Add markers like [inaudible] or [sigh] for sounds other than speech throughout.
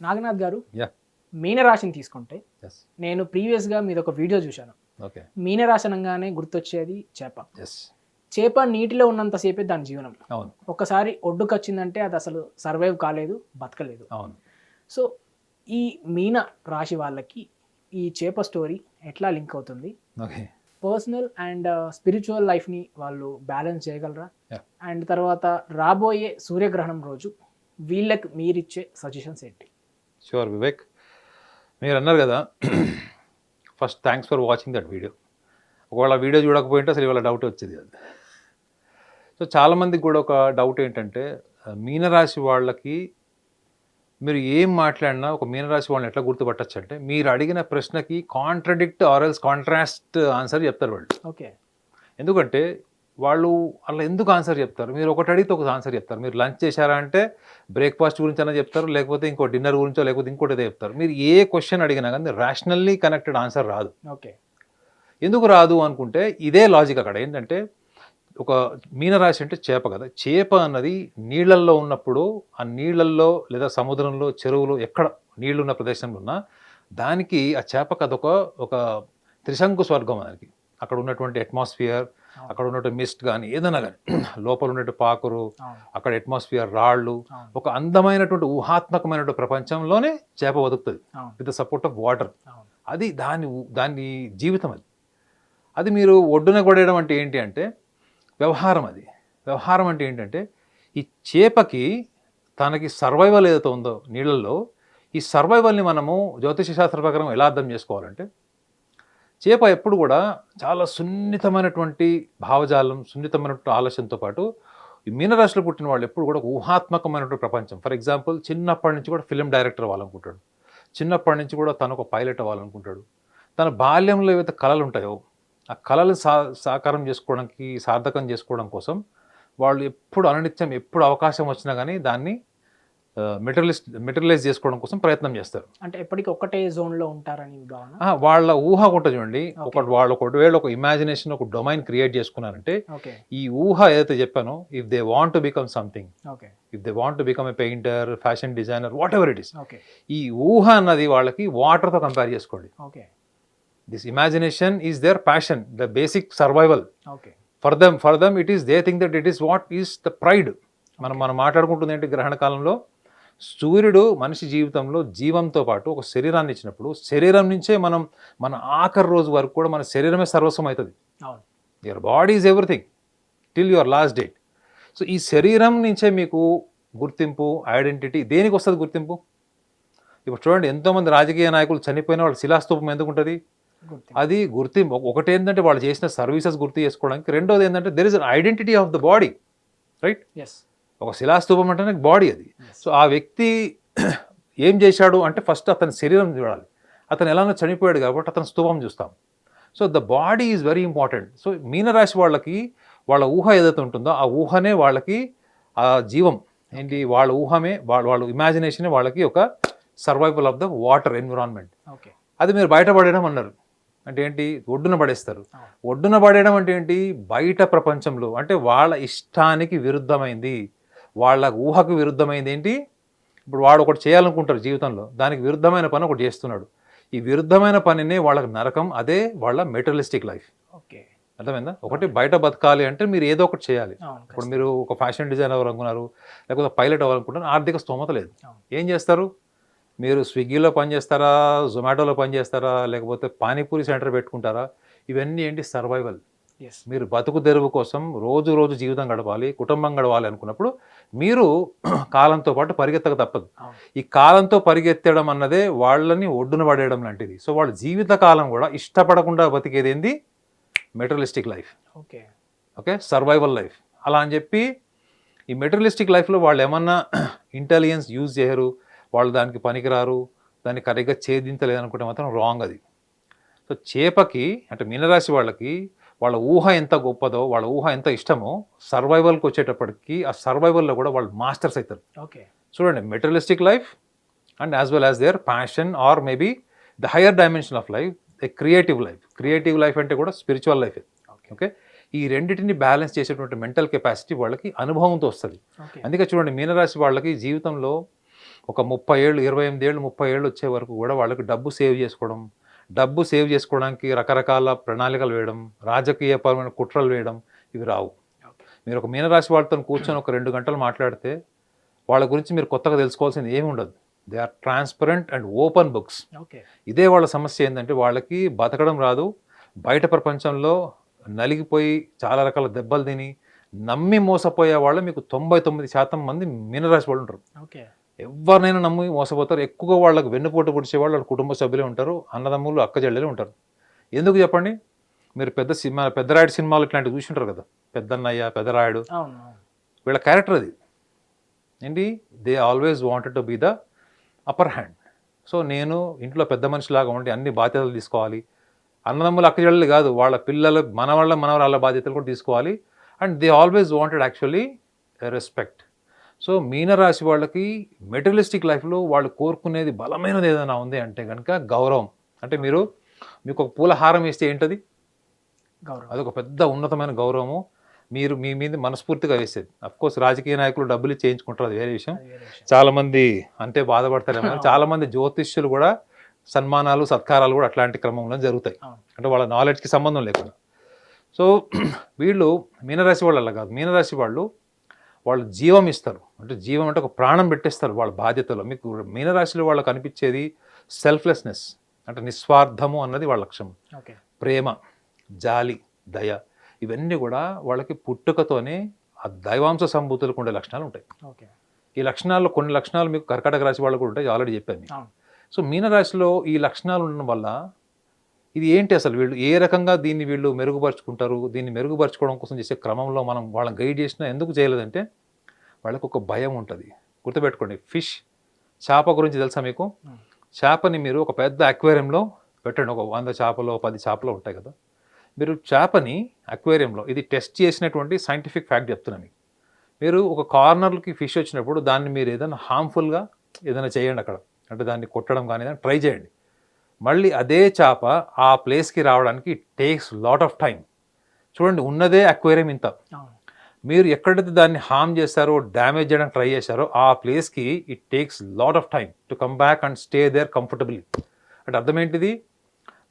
నాగనాథ్ గారు Yeah. మీనరాశిని తీసుకుంటే నేను ప్రీవియస్గా మీద ఒక వీడియో చూశాను. ఓకే మీనరాశి అనగానే గుర్తొచ్చేది చేప. చేప నీటిలో ఉన్నంతసేపే దాని జీవనం. అవును. ఒక్కసారి ఒడ్డుకు వచ్చిందంటే అది అసలు సర్వైవ్ కాలేదు బతకలేదు. అవును. సో ఈ మీన రాశి వాళ్ళకి ఈ చేప స్టోరీ ఎట్లా లింక్ అవుతుంది? ఓకే పర్సనల్ అండ్ స్పిరిచువల్ లైఫ్ని వాళ్ళు బ్యాలెన్స్ చేయగలరా. అండ్ తర్వాత రాబోయే సూర్యగ్రహణం రోజు వీళ్ళకి మీరిచ్చే సజెషన్స్ ఏంటి? షూర్ వివేక్ మీరు అన్నారు కదా first thanks for watching that video ఒకవేళ వీడియో చూడకపోయింటే అసలు ఇవాళ డౌట్ వచ్చేది అది. సో చాలామందికి కూడా ఒక డౌట్ ఏంటంటే మీనరాశి వాళ్ళకి మీరు ఏం మాట్లాడినా ఒక మీనరాశి వాళ్ళని ఎట్లా గుర్తుపట్టచ్చు అంటే మీరు అడిగిన ప్రశ్నకి కాంట్రడిక్ట్ ఆర్ఎల్స్ కాంట్రాస్ట్ ఆన్సర్ చెప్తారు వాళ్ళు. ఓకే ఎందుకంటే వాళ్ళు అలా ఎందుకు ఆన్సర్ చెప్తారు? మీరు ఒకటి అడిగితే ఒక ఆన్సర్ చెప్తారు. మీరు లంచ్ చేశారా అంటే బ్రేక్ఫాస్ట్ గురించి అయినా చెప్తారు లేకపోతే ఇంకో డిన్నర్ గురించో లేకపోతే ఇంకోటి ఏదో చెప్తారు. మీరు ఏ క్వశ్చన్ అడిగినా కానీ రేషనల్లీ కనెక్టెడ్ ఆన్సర్ రాదు. ఓకే. ఎందుకు రాదు అనుకుంటే ఇదే లాజిక్ అక్కడ. ఏంటంటే ఒక మీనరాశి అంటే చేప కదా. చేప అన్నది నీళ్ళల్లో ఉన్నప్పుడు ఆ నీళ్ళల్లో లేదా సముద్రంలో చెరువులు ఎక్కడ నీళ్ళు ఉన్న ప్రదేశంలో ఉన్నా దానికి ఆ చేపకు అదొక ఒక త్రిశంకు స్వర్గం దానికి [clears throat] అక్కడ ఉన్నటువంటి అట్మాస్ఫియర్ అక్కడ ఉన్నటువంటి మిస్ట్ కానీ ఏదైనా కానీ లోపల ఉన్నటువంటి పాకురు అక్కడ అట్మాస్ఫియర్ రాళ్ళు ఒక అందమైనటువంటి ఊహాత్మకమైనటువంటి ప్రపంచంలోనే చేప బతుకుతుంది with the support of water అది దాని దాని జీవితం అది. అది మీరు ఒడ్డున కొడేయడం అంటే ఏంటి అంటే వ్యవహారం అది. వ్యవహారం అంటే ఏంటంటే ఈ చేపకి తనకి సర్వైవల్ ఏదైతే ఉందో నీళ్ళల్లో ఈ సర్వైవల్ని మనము జ్యోతిష శాస్త్ర ప్రకారం ఎలా అర్థం చేసుకోవాలంటే చేప ఎప్పుడు కూడా చాలా సున్నితమైనటువంటి భావజాలం సున్నితమైనటువంటి ఆలోచనతో పాటు ఈ మీనరాశిలో పుట్టిన వాళ్ళు ఎప్పుడు కూడా ఊహాత్మకమైనటువంటి ప్రపంచం. ఫర్ ఎగ్జాంపుల్ చిన్నప్పటి నుంచి కూడా ఫిలిం డైరెక్టర్ అవ్వాలనుకుంటాడు. చిన్నప్పటి నుంచి కూడా తను ఒక పైలట్ అవ్వాలనుకుంటాడు. తన బాల్యంలో ఏవైతే కళలు ఉంటాయో ఆ కళలు సా సాకారం చేసుకోవడానికి సార్థకం చేసుకోవడం కోసం వాళ్ళు ఎప్పుడు అననిత్యం ఎప్పుడు అవకాశం వచ్చినా కానీ దాన్ని మెటీరియలిస్ మెటీరియలైజ్ చేసుకోవడం కోసం ప్రయత్నం చేస్తారు. అంటే ఎప్పటికీ ఒక్కటే జోన్లో ఉంటారని వాళ్ళ ఊహ ఉంటుంది చూడండి. ఒక వాళ్ళు ఒకవేళ ఒక ఇమాజినేషన్ ఒక డొమైన్ క్రియేట్ చేసుకున్నారంటే ఈ ఊహ ఏదైతే చెప్పానో if they want to become something okay. If they want to become a painter fashion designer whatever it is ఈ ఊహ అన్నది వాళ్ళకి వాటర్తో కంపేర్ చేసుకోండి. This imagination is their passion the basic survival okay. For them for them it is they think that it is what is the pride మనం మనం మాట్లాడుకుంటుంది ఏంటి గ్రహణ కాలంలో? సూర్యుడు మనిషి జీవితంలో జీవంతో పాటు ఒక శరీరాన్ని ఇచ్చినప్పుడు శరీరం నుంచే మనం మన ఆఖరి రోజు వరకు కూడా మన శరీరమే సర్వస్వం అవుతుంది your body is everything till your last date so ఈ శరీరం నుంచే మీకు గుర్తింపు ఐడెంటిటీ దేనికి వస్తుంది గుర్తింపు? ఇప్పుడు చూడండి ఎంతోమంది రాజకీయ నాయకులు చనిపోయిన వాళ్ళ శిలాస్తూపం ఎందుకు ఉంటుంది? అది గుర్తింపు. ఒకటి ఏంటంటే వాళ్ళు చేసిన సర్వీసెస్ గుర్తు చేసుకోవడానికి. రెండోది ఏంటంటే there is an identity of the body right yes ఒక శిలాస్తూపం అంటేనే బాడీ అది. సో ఆ వ్యక్తి [clears throat] ఏం చేశాడు అంటే ఫస్ట్ అతని శరీరం చూడాలి. అతను ఎలానో చనిపోయాడు కాబట్టి అతని స్తూపం చూస్తాం. So the body is very important. So మీనరాశి వాళ్ళకి వాళ్ళ ఊహ ఏదైతే ఉంటుందో ఆ ఊహనే వాళ్ళకి ఆ జీవం. ఏంటి? వాళ్ళ ఊహమే వాళ్ళ వాళ్ళ ఇమాజినేషనే వాళ్ళకి ఒక survival of the water environment okay అది మీరు బయటపడేయడం అన్నారు. అంటే ఏంటి? ఒడ్డున పడేస్తారు. ఒడ్డున పడేయడం అంటే ఏంటి? బయట ప్రపంచంలో అంటే వాళ్ళ ఇష్టానికి విరుద్ధమైంది. వాళ్ళ ఊహకు విరుద్ధమైంది ఏంటి? ఇప్పుడు వాడు ఒకటి చేయాలనుకుంటారు జీవితంలో దానికి విరుద్ధమైన పని ఒకటి చేస్తున్నాడు. ఈ విరుద్ధమైన పనినే వాళ్ళకి నరకం అదే వాళ్ళ మెటీరియలిస్టిక్ లైఫ్. ఓకే. అర్థమైందా? ఒకటి బయట బతకాలి అంటే మీరు ఏదో ఒకటి చేయాలి. ఇప్పుడు మీరు ఒక ఫ్యాషన్ డిజైనర్ అవ్వాలనుకున్నారు లేకపోతే పైలట్ అవ్వాలనుకుంటున్నారు ఆర్థిక స్తోమత లేదు. ఏం చేస్తారు? మీరు స్విగ్గీలో పని చేస్తారా జొమాటోలో పని చేస్తారా లేకపోతే పానీపూరి సెంటర్ పెట్టుకుంటారా? ఇవన్నీ ఏంటి? సర్వైవల్. మీరు బతుకు తెరువు కోసం రోజు రోజు జీవితం గడపాలి కుటుంబం గడవాలి అనుకున్నప్పుడు మీరు [clears throat] కాలంతో పాటు పరిగెత్తక తప్పదు. ఈ కాలంతో పరిగెత్తడం అన్నదే వాళ్ళని ఒడ్డున పడేయడం లాంటిది. సో వాళ్ళ జీవిత కాలం కూడా ఇష్టపడకుండా బతికేది ఏంది? Materialistic life. Okay. Okay? Survival life. అలా అని చెప్పి ఈ మెటీరియలిస్టిక్ లైఫ్లో వాళ్ళు ఏమన్నా [clears throat] ఇంటెలిజెన్స్ యూజ్ చేయరు వాళ్ళు దానికి పనికిరారు దాన్ని కరెక్ట్గా ఛేదించలేదు అనుకుంటే మాత్రం రాంగ్ అది. సో చేపకి అంటే మీనరాశి వాళ్ళకి వాళ్ళ ఊహ ఎంత గొప్పదో వాళ్ళ ఊహ ఎంత ఇష్టమో సర్వైవల్కి వచ్చేటప్పటికి ఆ సర్వైవల్లో కూడా వాళ్ళు మాస్టర్స్ అవుతారు. ఓకే. చూడండి materialistic life and as well as their passion or maybe the higher dimension of life a creative life creative life అంటే కూడా స్పిరిచువల్ లైఫ్ ఓకే. ఈ రెండింటిని బ్యాలెన్స్ చేసేటువంటి మెంటల్ కెపాసిటీ వాళ్ళకి అనుభవంతో వస్తుంది. అందుకే చూడండి మీనరాశి వాళ్ళకి జీవితంలో ఒక ముప్పై ఏళ్ళు ఇరవై ఎనిమిది ఏళ్ళు ముప్పై ఏళ్ళు వచ్చే వరకు కూడా వాళ్ళకి డబ్బు సేవ్ చేసుకోవడం డబ్బు సేవ్ చేసుకోవడానికి రకరకాల ప్రణాళికలు వేయడం రాజకీయపరమైన కుట్రలు వేయడం ఇవి రావు. మీరు ఒక మీనరాశి వాళ్ళతో కూర్చొని ఒక రెండు గంటలు మాట్లాడితే వాళ్ళ గురించి మీరు కొత్తగా తెలుసుకోవాల్సింది ఏమి ఉండదు. They are transparent and open books okay. ఇదే వాళ్ళ సమస్య ఏంటంటే వాళ్ళకి బతకడం రాదు. బయట ప్రపంచంలో నలిగిపోయి చాలా రకాల దెబ్బలు తిని నమ్మి మోసపోయే వాళ్ళు మీకు తొంభై తొమ్మిది శాతం మంది మీనరాశి వాళ్ళు ఉంటారు. ఓకే. ఎవరినైనా నమ్మి మోసపోతారు. ఎక్కువగా వాళ్ళకి వెన్నుపోటు పొడిచే వాళ్ళు వాళ్ళ కుటుంబ సభ్యులే ఉంటారు. అన్నదమ్ములు అక్క చెల్లెలు ఉంటారు. ఎందుకు చెప్పండి? మీరు పెద్ద సినిమా పెద్దరాయుడు సినిమాలు ఇట్లాంటివి చూసింటారు కదా. పెద్దన్నయ్య పెద్దరాయుడు. వీళ్ళ క్యారెక్టర్ అది. ఏంటి? They always wanted to be the upper hand. So నేను ఇంట్లో పెద్ద మనిషిలాగా ఉండి అన్ని బాధ్యతలు తీసుకోవాలి. అన్నదమ్ములు అక్కజళ్ళు కాదు. వాళ్ళ పిల్లలు మన వాళ్ళ మనవరాళ్ళ బాధ్యతలు కూడా తీసుకోవాలి. And they always wanted actually respect. So మీనరాశి వాళ్ళకి మెటీరియలిస్టిక్ లైఫ్లో వాళ్ళు కోరుకునేది బలమైనది ఏదైనా ఉంది అంటే కనుక గౌరవం. అంటే మీరు మీకు ఒక పూల హారం వేస్తే ఏంటది? గౌరవం. అదొక పెద్ద ఉన్నతమైన గౌరవము. మీరు మీ మీద మనస్ఫూర్తిగా వేసేది. కోర్స్ రాజకీయ నాయకులు డబ్బులు చేయించుకుంటారు అది వేరే విషయం. అది వేరే విషయం. చాలా మంది అంటే బాధపడతారేమో కానీ చాలా మంది జ్యోతిష్యులు కూడా సన్మానాలు సత్కారాలు కూడా అట్లాంటి క్రమంలో జరుగుతాయి. అంటే వాళ్ళ నాలెడ్జ్కి సంబంధం లేకుండా. సో [clears throat] వీళ్ళు మీనరాశి వాళ్ళు అలా కాదు. మీనరాశి వాళ్ళు వాళ్ళు జీవం ఇస్తారు. అంటే జీవం అంటే ఒక ప్రాణం పెట్టేస్తారు వాళ్ళ బాధ్యతలో. మీకు మీనరాశిలో వాళ్ళకి అనిపించేది సెల్ఫ్లెస్నెస్ అంటే నిస్వార్థము అన్నది వాళ్ళ లక్ష్యం. ప్రేమ జాలి దయ ఇవన్నీ కూడా వాళ్ళకి పుట్టుకతోనే ఆ దైవాంశ సంభూతులకు ఉండే లక్షణాలు ఉంటాయి. ఓకే. ఈ లక్షణాల్లో కొన్ని లక్షణాలు మీకు కర్కాటక రాశి వాళ్ళు కూడా ఉంటాయి. ఆల్రెడీ చెప్పాను సో మీనరాశిలో ఈ లక్షణాలు ఉండడం వల్ల ఇది ఏంటి అసలు వీళ్ళు? ఏ రకంగా దీన్ని వీళ్ళు మెరుగుపరుచుకుంటారు? దీన్ని మెరుగుపరుచుకోవడం కోసం చేసే క్రమంలో మనం వాళ్ళని గైడ్ చేసినా ఎందుకు చేయలేదంటే వాళ్ళకు ఒక భయం ఉంటుంది. గుర్తుపెట్టుకోండి ఫిష్ చేప గురించి తెలుసా మీకు. చేపని మీరు ఒక పెద్ద అక్వేరియంలో పెట్టండి ఒక వంద చేపలు పది చేపలు ఉంటాయి కదా. మీరు చేపని అక్వేరియంలో ఇది టెస్ట్ చేసినటువంటి సైంటిఫిక్ ఫ్యాక్ట్ చెప్తున్నాను మీకు. మీరు ఒక కార్నర్కి ఫిష్ వచ్చినప్పుడు దాన్ని మీరు ఏదైనా హార్మ్ఫుల్గా ఏదైనా చేయండి అక్కడ. అంటే దాన్ని కొట్టడం కానీ ఏదైనా ట్రై చేయండి. మళ్ళీ అదే చేప ఆ ప్లేస్కి రావడానికి టేక్స్ లాట్ ఆఫ్ టైం చూడండి ఉన్నదే అక్వేరియం ఇంత. మీరు ఎక్కడైతే దాన్ని హామ్ చేశారో డ్యామేజ్ చేయడానికి ట్రై చేశారో ఆ ప్లేస్కి it takes lot of time to come back and stay there comfortably అంటే అర్థం ఏంటిది?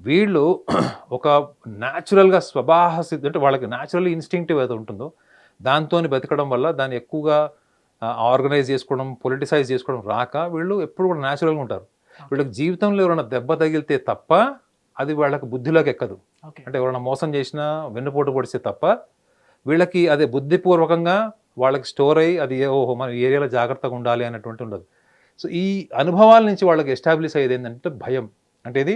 వీళ్ళు [clears throat] ఒక న్యాచురల్గా స్వభావ సిద్ధి అంటే వాళ్ళకి న్యాచురల్ ఇన్స్టింక్టివ్ ఏదో ఉంటుందో దాంతో బతకడం వల్ల దాన్ని ఎక్కువగా ఆర్గనైజ్ చేసుకోవడం పొలిటిసైజ్ చేసుకోవడం రాక వీళ్ళు ఎప్పుడు కూడా న్యాచురల్గా ఉంటారు. వీళ్ళకి జీవితంలో ఎవరైనా దెబ్బ తగిలితే తప్ప అది వాళ్ళకి బుద్ధిలోకి ఎక్కదు. అంటే ఎవరైనా మోసం చేసినా వెన్నుపోటు పొడిస్తే తప్ప వీళ్ళకి అదే బుద్ధిపూర్వకంగా వాళ్ళకి స్టోర్ అయ్యి అది ఓహో మన ఏరియాలో జాగ్రత్తగా ఉండాలి అన్నటువంటి ఉండదు. సో ఈ అనుభవాల నుంచి వాళ్ళకి ఎస్టాబ్లిష్ అయ్యేది ఏంటంటే భయం. అంటే ఇది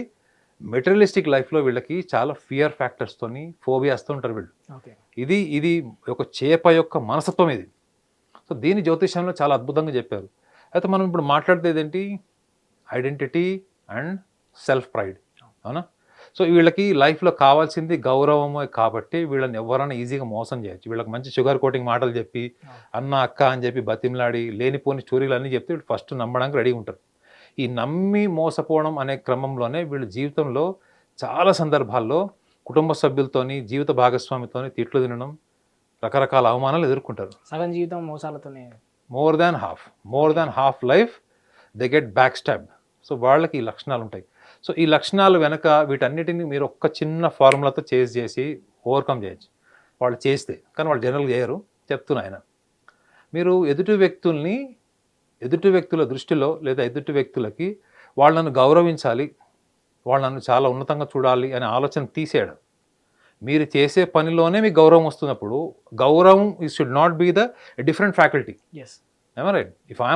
మెటీరియలిస్టిక్ లైఫ్లో వీళ్ళకి చాలా ఫియర్ ఫ్యాక్టర్స్తోని ఫోబియాస్తో ఉంటారు వీళ్ళు. ఇది ఇది ఒక చేప యొక్క మనస్తత్వం ఇది. సో దీని జ్యోతిష్యంలో చాలా అద్భుతంగా చెప్పారు. అయితే మనం ఇప్పుడు మాట్లాడితే ఏంటి? Identity and self pride. అవునా? సో వీళ్ళకి లైఫ్లో కావాల్సింది గౌరవమే కాబట్టి వీళ్ళని ఎవరైనా ఈజీగా మోసం చేయొచ్చు. వీళ్ళకి మంచి షుగర్ కోటింగ్ మాటలు చెప్పి అన్న అక్క అని చెప్పి బతిమలాడి లేనిపోని స్టోరీలు అన్నీ చెప్తే వీళ్ళు ఫస్ట్ నమ్మడానికి రెడీ ఉంటారు. ఈ నమ్మి మోసపోవడం అనే క్రమంలోనే వీళ్ళు జీవితంలో చాలా సందర్భాల్లో కుటుంబ సభ్యులతోని జీవిత భాగస్వామితోని తిట్లు తినడం రకరకాల అవమానాలు ఎదుర్కొంటారు. సగం జీవితం మోసాలతోనే more than half more than half life they get backstab so వాళ్ళకి ఈ లక్షణాలు ఉంటాయి సో ఈ లక్షణాలు వెనక వీటన్నిటిని మీరు ఒక్క చిన్న ఫార్ములాతో చేసి చేసి ఓవర్కమ్ చేయొచ్చు. వాళ్ళు చేస్తే కానీ వాళ్ళు జనరల్ చేయరు. చెప్తున్నా ఆయన. మీరు ఎదుటి వ్యక్తుల్ని ఎదుటి వ్యక్తుల దృష్టిలో లేదా ఎదుటి వ్యక్తులకి వాళ్ళను గౌరవించాలి వాళ్ళను చాలా ఉన్నతంగా చూడాలి అనే ఆలోచన తీసేయడం. మీరు చేసే పనిలోనే మీకు గౌరవం వస్తున్నప్పుడు గౌరవం ఈ should not be the different faculty yes Am I right? If I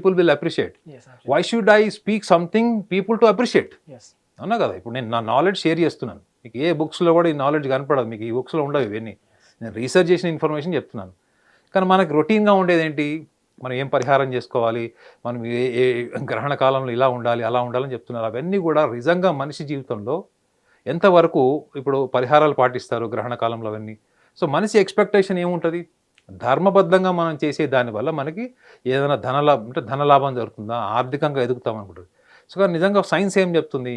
appreciate. Yes Why should I speak something people to appreciate? Yes అవునా కదా ఇప్పుడు నేను నా నాలెడ్జ్ షేర్ చేస్తున్నాను. మీకు ఏ బుక్స్లో కూడా ఈ నాలెడ్జ్ కనపడదు మీకు ఈ బుక్స్లో ఉండవు ఇవన్నీ. నేను రీసెర్చ్ చేసిన ఇన్ఫర్మేషన్ చెప్తున్నాను. కానీ మనకు రొటీన్గా ఉండేది ఏంటి? మనం ఏం పరిహారం చేసుకోవాలి? మనం ఏ ఏ గ్రహణ కాలంలో ఇలా ఉండాలి అలా ఉండాలని చెప్తున్నారు. అవన్నీ కూడా నిజంగా మనిషి జీవితంలో ఎంతవరకు ఇప్పుడు పరిహారాలు పాటిస్తారు గ్రహణ కాలంలో అవన్నీ? సో మనిషి ఎక్స్పెక్టేషన్ ఏముంటుంది? ధర్మబద్ధంగా మనం చేసే దానివల్ల మనకి ఏదైనా ధనలాభం అంటే ధనలాభం జరుగుతుందా? ఆర్థికంగా ఎదుగుతాం అనుకుంటుంది సో కానీ నిజంగా సైన్స్ ఏం చెప్తుంది?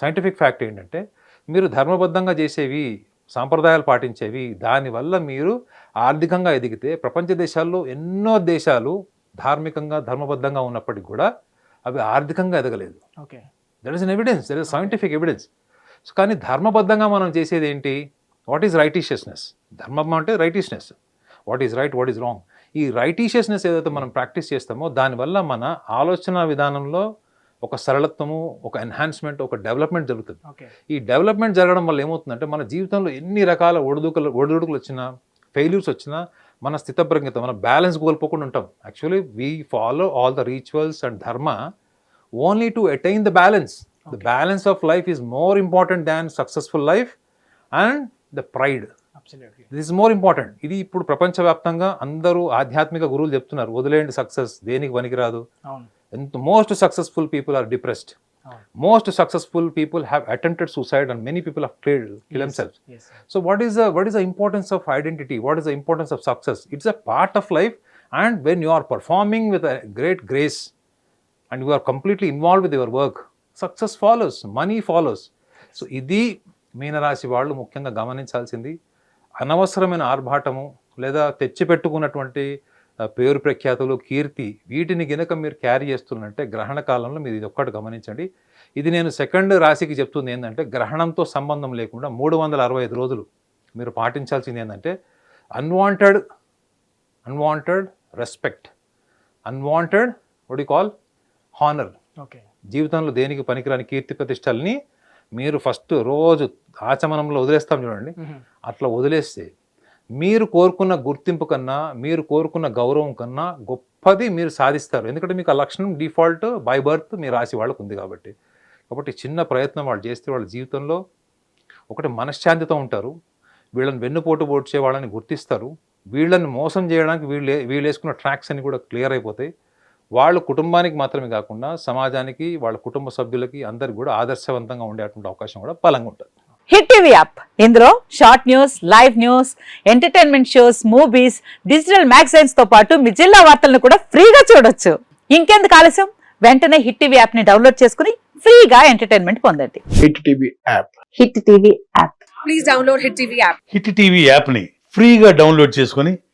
సైంటిఫిక్ ఫ్యాక్ట్ ఏంటంటే మీరు ధర్మబద్ధంగా చేసేవి సాంప్రదాయాలు పాటించేవి దానివల్ల మీరు ఆర్థికంగా ఎదిగితే ప్రపంచ దేశాల్లో ఎన్నో దేశాలు ధార్మికంగా ధర్మబద్ధంగా ఉన్నప్పటికీ కూడా అవి ఆర్థికంగా ఎదగలేదు. Okay. That is an evidence that is scientific evidence so కానీ ధర్మబద్ధంగా మనం చేసేది ఏంటి? వాట్ ఈజ్ రైటీషియస్నెస్ ధర్మం అంటే righteousness what is right what is wrong. ఈ రైటీషియస్నెస్ ఏదైతే మనం ప్రాక్టీస్ చేస్తామో దానివల్ల మన ఆలోచన విధానంలో ఒక సరళత్వము ఒక ఎన్హాన్స్మెంట్ ఒక డెవలప్మెంట్ జరుగుతుంది. ఈ డెవలప్మెంట్ జరగడం వల్ల ఏమవుతుందంటే మన జీవితంలో ఎన్ని రకాల ఒడిదుడుకులు ఒడిదుడుకులు వచ్చినా ఫెయిల్యూర్స్ వచ్చినా మన స్థితప్రజ్ఞత మన బ్యాలెన్స్ కోల్పోకుండా ఉంటాం. Actually we follow all the rituals and dharma only to attain the balance the balance of life is more important than successful life and the pride this is more important ఇది ఇప్పుడు ప్రపంచవ్యాప్తంగా అందరూ ఆధ్యాత్మిక గురువులు చెప్తున్నారు. వదిలేండి సక్సెస్ దేనికి పనికిరాదు? ఎంత most successful people are depressed most successful people have attempted suicide and many people held kill them self so what is what is the importance of identity what is the importance of success it's a part of life and when you are performing with great grace and you are completely involve with your work success follows money follows so ఇది మీనరాశి వాళ్ళు ముఖ్యంగా గమనించాల్సింది. అనవసరమైన ఆర్భాటము లేదా తెచ్చిపెట్టుకున్నటువంటి పేరు ప్రఖ్యాతులు కీర్తి వీటిని గినక మీరు క్యారీ చేస్తున్నట్టే గ్రహణ కాలంలో మీరు ఇది ఒక్కటి గమనించండి. ఇది నేను సెకండ్ రాశికి చెప్తుంది ఏంటంటే గ్రహణంతో సంబంధం లేకుండా మూడు వందల అరవై ఐదు రోజులు మీరు పాటించాల్సింది ఏంటంటే unwanted unwanted respect unwanted what call honour okay జీవితంలో దేనికి పనికిరాని కీర్తి ప్రతిష్టల్ని మీరు ఫస్ట్ రోజు ఆచమనంలో వదిలేస్తాం చూడండి. అట్లా వదిలేస్తే మీరు కోరుకున్న గుర్తింపు కన్నా మీరు కోరుకున్న గౌరవం కన్నా గొప్పది మీరు సాధిస్తారు. ఎందుకంటే మీకు ఆ లక్షణం డిఫాల్ట్ బై బర్త్ మీ రాశి వాళ్ళకు ఉంది కాబట్టి. కాబట్టి చిన్న ప్రయత్నం వాళ్ళు చేస్తే వాళ్ళ జీవితంలో ఒకటి మనశ్శాంతితో ఉంటారు. వీళ్ళని వెన్నుపోటు పోడ్చే వాళ్ళని గుర్తిస్తారు. వీళ్ళని మోసం చేయడానికి వీళ్ళు వీళ్ళు వేసుకున్న ట్రాక్స్ అన్ని కూడా క్లియర్ అయిపోతాయి. వాళ్ళు కుటుంబానికి మాత్రమే కాకుండా సమాజానికి వాళ్ళ కుటుంబ సభ్యులకి అందరికి కూడా ఆదర్శవంతంగా ఉండేటువంటి అవకాశం కూడా బలంగా ఉంటుంది. Hit TV app. ఇందులో short news live news entertainment shows movies digital మ్యాగజైన్స్తో పాటు మీ జిల్లా వార్తలను కూడా ఫ్రీగా చూడొచ్చు. ఇంకెందుకు ఆలస్యం? వెంటనే హిట్ టీవీ యాప్ని డౌన్లోడ్ చేసుకుని ఫ్రీగా ఎంటర్టైన్మెంట్ పొందండి. Hit TV app. Hit TV app. Please download Hit TV app. Hit TV యాప్ని ఫ్రీగా డౌన్లోడ్ చేసుకొని